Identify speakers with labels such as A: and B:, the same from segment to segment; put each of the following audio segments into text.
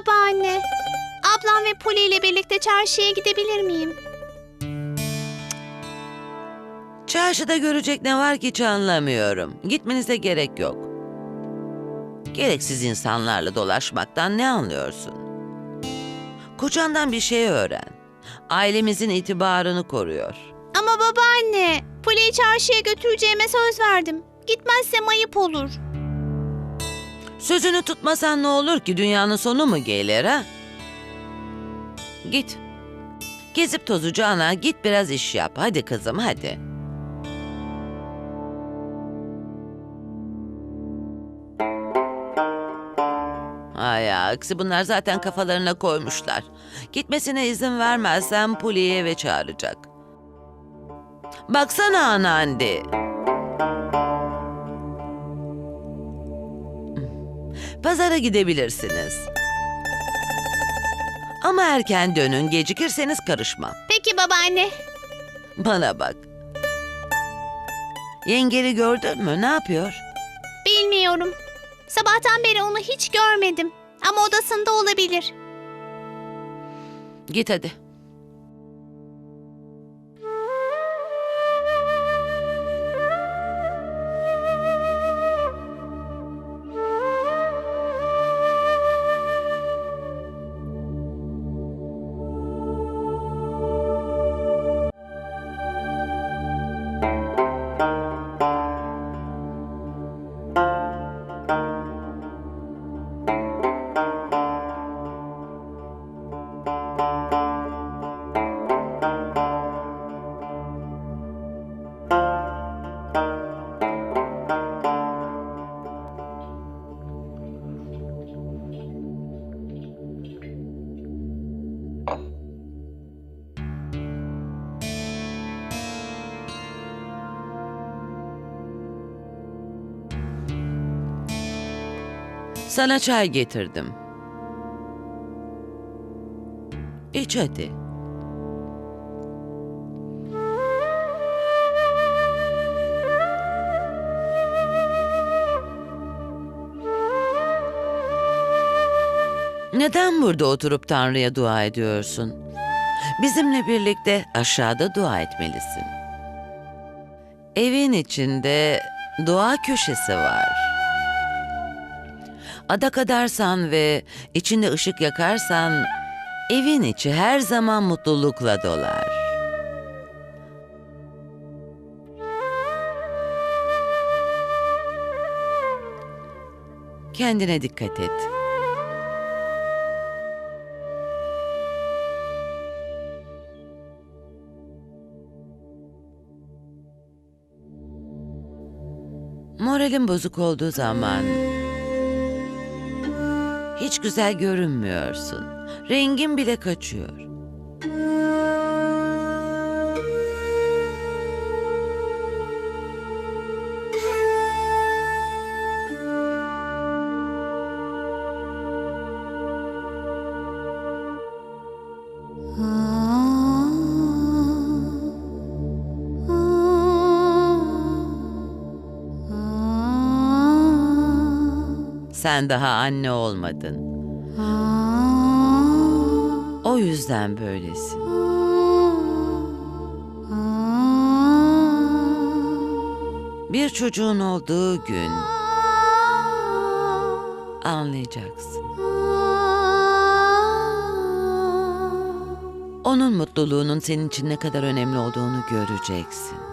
A: Babaanne, ablam ve Puli ile birlikte çarşıya gidebilir miyim?
B: Çarşıda görecek ne var ki hiç anlamıyorum. Gitmenize gerek yok. Gereksiz insanlarla dolaşmaktan ne anlıyorsun? Kocandan bir şey öğren. Ailemizin itibarını koruyor.
A: Ama babaanne, Puli'yi çarşıya götüreceğime söz verdim. Gitmezsem ayıp olur.
B: Sözünü tutmasan ne olur ki dünyanın sonu mu gelir ha? Git. Gezip tozacağına git biraz iş yap. Hadi kızım hadi. Ay aksi bunlar zaten kafalarına koymuşlar. Gitmesine izin vermezsem Puli'yi eve çağıracak. Baksana anandi. Pazara gidebilirsiniz. Ama erken dönün, gecikirseniz karışmam.
A: Peki babaanne.
B: Bana bak. Yengeli gördün mü? Ne yapıyor?
A: Bilmiyorum. Sabahtan beri onu hiç görmedim. Ama odasında olabilir.
B: Git hadi. Sana çay getirdim. İç hadi. Neden burada oturup Tanrı'ya dua ediyorsun? Bizimle birlikte aşağıda dua etmelisin. Evin içinde dua köşesi var. Adak adarsan ve içinde ışık yakarsan evin içi her zaman mutlulukla dolar. Kendine dikkat et. Moralim bozuk olduğu zaman hiç güzel görünmüyorsun. Rengin bile kaçıyor. Sen daha anne olmadın. O yüzden böylesin. Bir çocuğun olduğu gün anlayacaksın. Onun mutluluğunun senin için ne kadar önemli olduğunu göreceksin.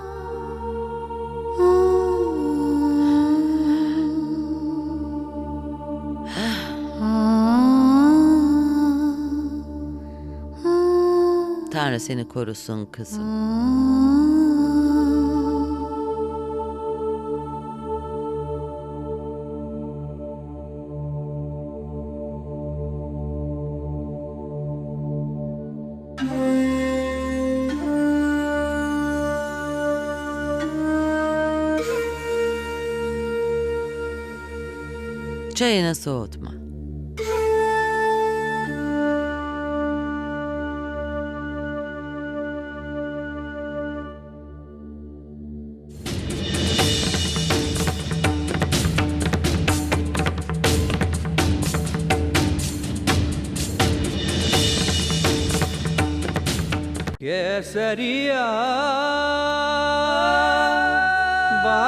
B: Tanrı seni korusun kızım. Çayını soğutma.
C: केसरिया बा